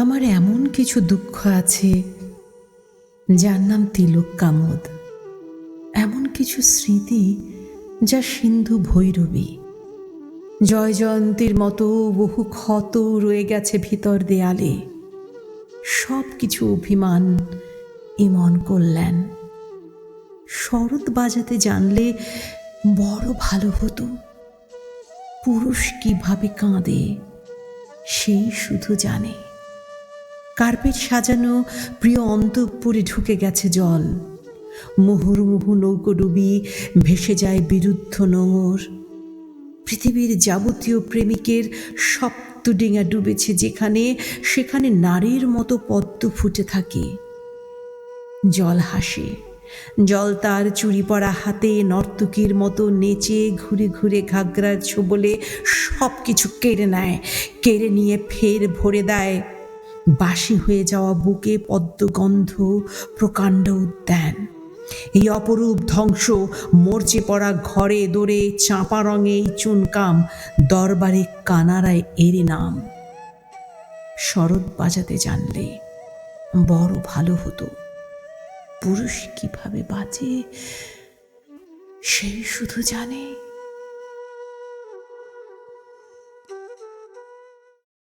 আমার এমন কিছু দুঃখ আছে, যার নাম তিলক কামদ। এমন কিছু স্মৃতি যা সিন্ধু ভৈরবী। জয় জয়ন্তীর মতো বহু ক্ষত রয়ে গেছে ভিতর দেয়ালে। সব কিছু অভিমান, ইমন করলেন শরৎ বাজাতে জানলে বড় ভালো হতো। পুরুষ কীভাবে কাঁদে সেই শুধু জানে। কার্পেট সাজানো, প্রিয় অন্তঃপুরে ঢুকে গেছে জল। মুহুর্মুহু নৌকোডুবি ভেসে যায় বিরুদ্ধ নোঙর। পৃথিবীর যাবতীয় প্রেমিকের সপ্ত ডিঙা ডুবেছে যেখানে, সেখানে নারীর মতো পদ্ম ফুটে থাকে। জল হাসে, জল তার চুরি পড়া হাতে, নর্তকীর মতো নেচে ঘুরে ঘুরে ঘাগরার ছোবলে সব কিছু কেড়ে নেয়, কেড়ে নিয়ে ফের ভরে দেয়। বাসি হয়ে যাওয়া বুকে পদ্মগন্ধ প্রকাণ্ড উদ্যান। এই অপরূপ ধ্বংস মরচে পড়া ঘরে দোরে চাঁপা রঙে এই চুনকাম দরবারে কানারায় এর নাম। শরৎ বাজাতে জানলে বড় ভালো হতো। পুরুষ কীভাবে বাঁচে সেই শুধু জানে